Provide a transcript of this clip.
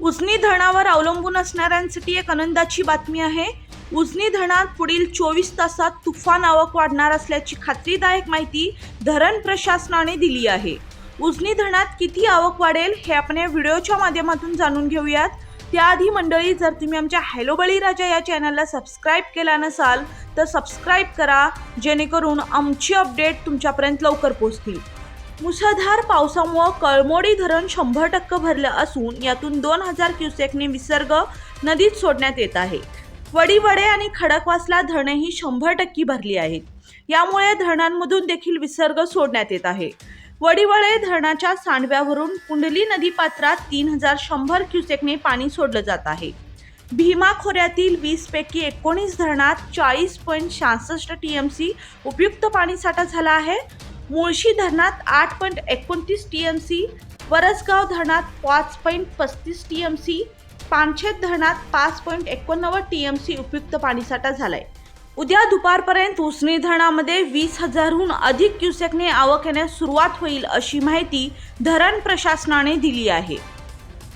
उजनी धरणावर अवलंबून असणाऱ्यांसाठी एक आनंदाची बातमी आहे. उजनी धरणात पुढील चोवीस तासात तुफान आवक वाढणार असल्याची खात्रीदायक माहिती धरण प्रशासनाने दिली आहे. उजनी धरणात किती आवक वाढेल हे आपण या व्हिडिओच्या माध्यमातून जाणून घेऊयात. त्याआधी मंडळी जर तुम्ही आमच्या हॅलो बळीराजा या चॅनलला सबस्क्राईब केला नसाल तर सबस्क्राईब करा जेणेकरून आमची अपडेट तुमच्यापर्यंत लवकर पोहोचतील. मुसळधार पावसामुळं कळमोडी धरण शंभर टक्के भरलं असून यातून दोन हजार क्युसेकने विसर्ग नदीत सोडण्यात येत आहे. वडीवडे आणि खडकवासला धरणंही शंभर टक्के भरली आहेत. यामुळे धरणांमधून देखील विसर्ग सोडण्यात येत आहे. वडीवळे धरणाच्या सांडव्यावरून कुंडली नदीपात्रात तीन हजार शंभर क्युसेकने पाणी सोडलं जात आहे. भीमा खोऱ्यातील वीस पैकी एकोणीस धरणात चाळीस पॉईंट शहासष्ट टी एम सी उपयुक्त पाणीसाठा झाला आहे. मुळशी धरणात आठ पॉईंट एकोणतीस टी एम सी वरसगाव धरणात पाच पॉईंट पस्तीस टी एम सी पानशेत धरणात पाच पॉईंट एकोणनव्वद टी एम सी उपयुक्त पाणीसाठा झालाय. उद्या दुपारपर्यंत उसणी धरणामध्ये वीस हजारहून अधिक क्युसेकने आवक येण्यास सुरुवात होईल अशी माहिती धरण प्रशासनाने दिली आहे.